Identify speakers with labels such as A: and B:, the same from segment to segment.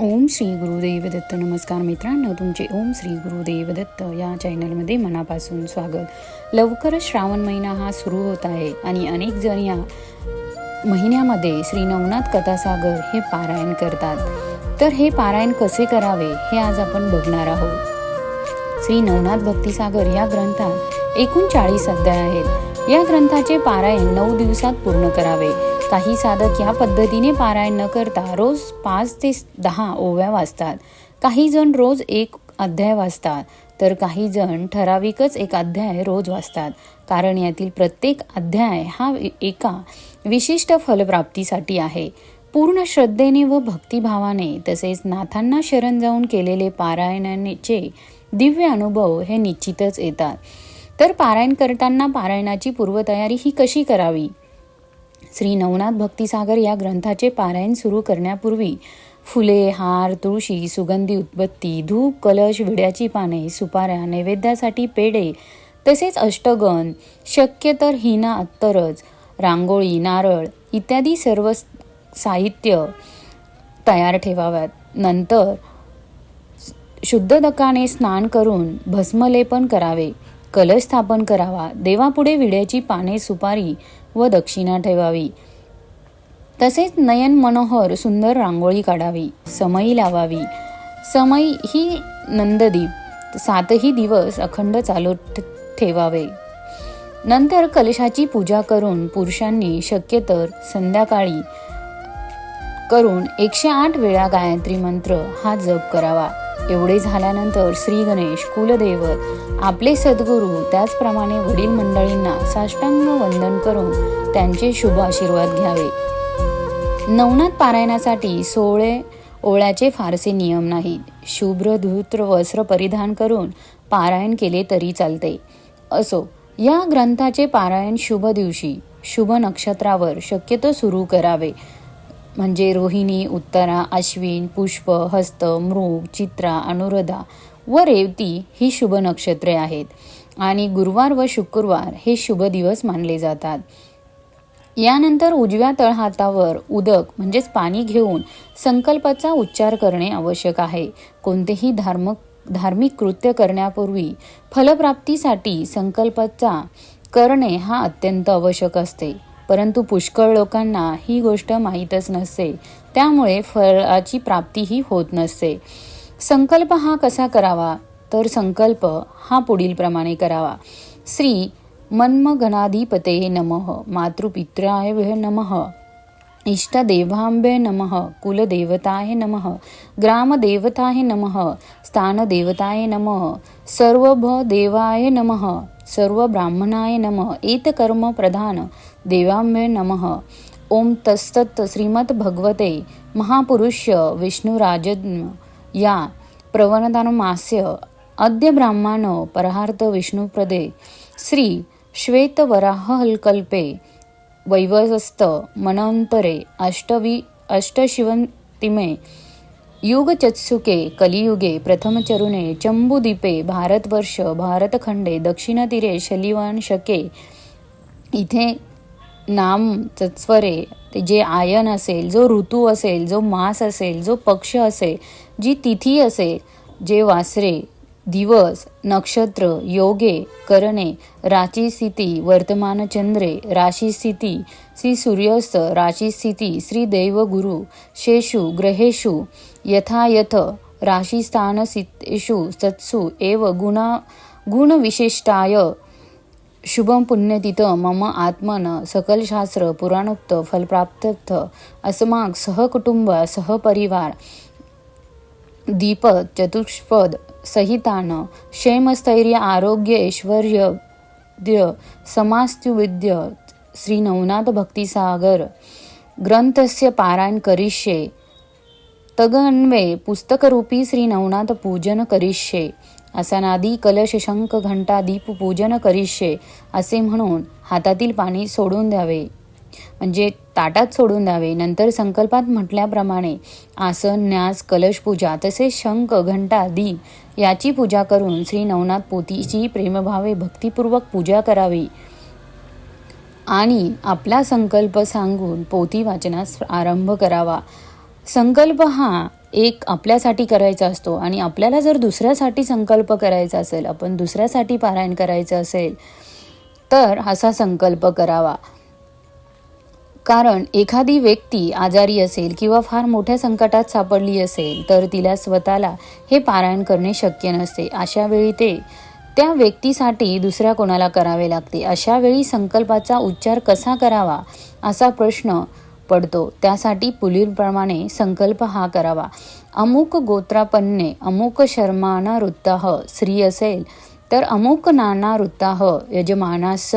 A: ओम श्री गुरुदेव दत्त. नमस्कार मित्रांनो तुमचे ओम श्री गुरुदेव दत्त या चॅनलमध्ये मनापासून स्वागत. लवकरच श्रावण महिना हा सुरू होत आहे आणि अनेक जण या महिन्यामध्ये श्री नवनाथ कथासागर हे पारायण करतात. तर हे पारायण कसे करावे हे आज आपण बघणार आहोत. श्री नवनाथ भक्तिसागर या ग्रंथात एकूण चाळीस अध्याय आहेत. या ग्रंथाचे पारायण नऊ दिवसात पूर्ण करावे. काही साधक या पद्धतीने पारायण न करता रोज पाच ते दहा ओव्या वाचतात काही जण रोज एक अध्याय वाचतात तर काही जण ठराविकच एक अध्याय रोज वाचतात कारण यातील प्रत्येक अध्याय हा एका विशिष्ट फलप्राप्तीसाठी आहे. पूर्ण श्रद्धेने व भक्तिभावाने तसेच नाथांना शरण जाऊन केलेले पारायणाचे दिव्य अनुभव हे निश्चितच येतात. तर पारायण करताना पारायणाची पूर्वतयारी ही कशी करावी? श्री नवनाथ भक्तिसागर या ग्रंथाचे पारायण सुरू करण्यापूर्वी फुले हार तुळशी सुगंधी उत्पत्ती धूप कलश विड्याची पाने सुपाऱ्या नैवेद्यासाठी पेढे तसेच अष्टगण शक्य तर हिना अत्तरच रांगोळी नारळ इत्यादी सर्व साहित्य तयार ठेवाव्यात. नंतर शुद्धदकाने स्नान करून भस्मलेपन करावे. कलश स्थापन करावा. देवापुढे विड्याची पाने सुपारी व दक्षिणा ठेवावी. तसेच नयन मनोहर सुंदर रांगोळी काढावी. समई लावावी. समई ही नंददीप. सातही दिवस अखंड चालू ठेवावे. नंतर कलशाची पूजा करून पुरुषांनी शक्यतर संध्याकाळी करून एकशे आठ वेळा गायत्री मंत्र हा जप करावा. एवढे झाल्यानंतर श्री गणेश कुलदैवत आपले सद्गुरू त्याचप्रमाणे वडील मंडळींना साष्टांग वंदन करून त्यांचे शुभ आशीर्वाद घ्यावे. नवनाथ पारायणासाठी सोळे ओळ्याचे फारसे नियम नाहीत. शुभ्र धूत्र वस्त्र परिधान करून पारायण केले तरी चालते. असो या ग्रंथाचे पारायण शुभ दिवशी शुभ नक्षत्रावर शक्यतो सुरू करावे. म्हणजे रोहिणी उत्तरा अश्विन पुष्प हस्त मृग चित्रा अनुरधा व रेवती ही शुभ नक्षत्रे आहेत. आणि गुरुवार व शुक्रवार हे शुभ दिवस मानले जातात. यानंतर उजव्या तळहातावर उदक म्हणजेच पाणी घेऊन संकल्पाचा उच्चार करणे आवश्यक आहे. कोणतेही धार्मिक धार्मिक कृत्य करण्यापूर्वी फलप्राप्तीसाठी संकल्पाचा करणे हा अत्यंत आवश्यक असते. परंतु पुष्कळ लोकांना ही गोष्ट माहीतच नसते त्यामुळे फळाची प्राप्तीही होत नसते संकल्प हा कसा करावा? तर संकल्प हा पुढील प्रमाणे करावा. श्री मन्मगणाधिपते नमः. मातृपित्राय नमः. इष्टदेवांबे नमः. कुलदेवताय नमः. ग्रामदेवताय नमः. स्थानदेवताय नमः. सर्वभदेवाय नमः. सर्व ब्राह्मणाय नमः। एतकर्म प्रधान। देवाम्य नमः। ओम तस्तत् श्रीमद भगवते महापुरुष्य विष्णुराज या प्रवणदानमास्य अद्य ब्राह्मण परहार्थ विष्णुप्रदे। श्री श्वेतवराहल्कल्पे वैवस्त मनंतरे अष्टवी अष्टशिवंतिमे युगचत्सुके कलियुगे प्रथमचरुणे चंबुदीपे भारतवर्ष भारतखंडे दक्षिणतीरे शके इथे नाम चत्स्वरे जे आयन असेल जो ऋतू असेल जो मास असेल जो पक्ष असेल जी तिथी असेल जे वासरे दिवस नक्षत्र योगे करणे राशीस्थिती वर्तमान चंद्रे राशीस्थिती श्री सूर्यास्त राशीस्थिती श्री गुरु शेषु ग्रहेषु यथायथ राशिस्थानसितेषु सत्सु एव गुणा गुणविशिष्टाय शुभम पुण्यतिथ मम आत्मन सकलशास्त्र पुराणोक्त फलप्राप्त अस्माक सहकुटुंब सहपरिवार दीप चतुष्पद सहितान क्षेमस्थैर्य आरोग्य ऐश्वर्य समास्तुविद्य श्री नवनाथ भक्तिसागर ग्रंथस्य पारायण करिष्ये तगन्वे पुस्तकरूपी श्री नवनाथ पूजन करिष्ये असनादी कलश शंख घंटा दीप पूजन करिष्ये असे म्हणून हातातील पाणी सोडून द्यावे. म्हणजे ताटात सोडून द्यावे. नंतर संकल्पात म्हटल्याप्रमाणे आसन न्यास कलश पूजा तसेच शंख घंटा दीप याची पूजा करून श्री नवनाथ पोतीची प्रेमभावे भक्तिपूर्वक पूजा करावी. आणि आपला संकल्प सांगून पोथी वाचनास आरंभ करावा. संकल्प हा एक आपल्यासाठी करायचा असतो आणि आपल्याला जर दुसऱ्यासाठी संकल्प करायचा असेल आपण दुसऱ्यासाठी पारायण करायचं असेल तर असा संकल्प करावा. कारण एखादी व्यक्ती आजारी असेल किंवा फार मोठ्या संकटात सापडली असेल तर तिला स्वतःला हे पारायण करणे शक्य नसते. अशा वेळी ते त्या व्यक्तीसाठी दुसऱ्या कोणाला करावे लागते? अशा वेळी संकल्पाचा उच्चार कसा करावा? असा प्रश्न पडतो. त्यासाठी पुलीप्रमाणे संकल्प हा करावा. अमुक गोत्रापन्ने अमुक शर्माना वृत्ताह स्त्री असेल तर अमुक नाना वृत्ताह यजमानास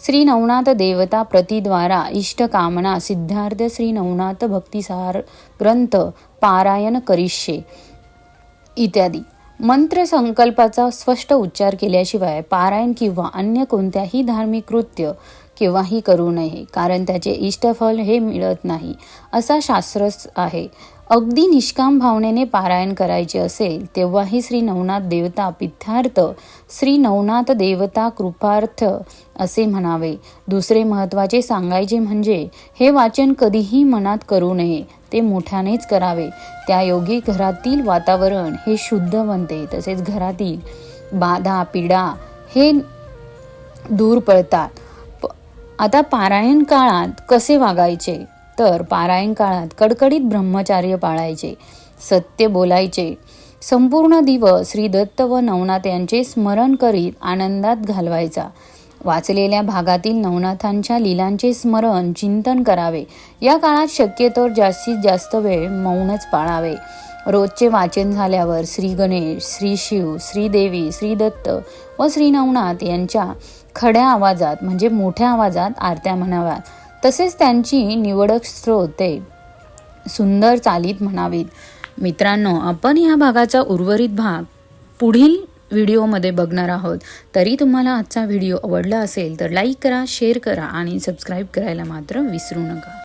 A: श्री नवनाथ देवता प्रतिद्वारा इष्टकामना सिद्धार्थ श्री नवनाथ भक्तिसार ग्रंथ पारायण करिष्ये इत्यादी. मंत्र संकल्पाचा स्पष्ट उच्चार केल्याशिवाय पारायण किंवा अन्य कोणत्याही धार्मिक कृत्य केव्हाही करू नये कारण त्याचे इष्टफल हे मिळत नाही असा शास्त्रच आहे. अगदी निष्काम भावनेने पारायण करायचे असेल तेव्हाही श्री नवनाथ देवता पिथ्यार्थ श्री नवनाथ देवता कृपार्थ असे म्हणावे. दुसरे महत्त्वाचे सांगायचे म्हणजे हे वाचन कधीही मनात करू नये ते मोठ्यानेच करावे. त्यायोगी घरातील वातावरण हे शुद्ध बनते तसेच घरातील बाधा पीडा हे दूर पडतात आता पारायण काळात कसे वागायचे? तर पारायण काळात कडकडीत ब्रह्मचार्य पाळायचे सत्य बोलायचे. संपूर्ण दिवस श्री दत्त व नवनाथ यांचे स्मरण करीत आनंदात घालवायचा. वाचलेल्या भागातील नवनाथांच्या लीलांचे स्मरण चिंतन करावे. या काळात शक्यतोवर जास्तीत जास्त वेळ मौनच पाळावे. रोजचे वाचन झाल्यावर श्री गणेश श्री शिव श्रीदेवी श्री दत्त व श्री नवनाथ यांच्या खड्या आवाजात म्हणजे मोठ्या आवाजात आरत्या म्हणाव्यात. तसेच त्यांची निवडक स्रोते सुंदर चालीत म्हणावीत. मित्रांनो आपण ह्या भागाचा उर्वरित भाग पुढील व्हिडिओमध्ये बघणार आहोत. तरी तुम्हाला आजचा व्हिडिओ आवडला असेल तर लाईक करा शेअर करा आणि सबस्क्राईब करायला मात्र विसरू नका.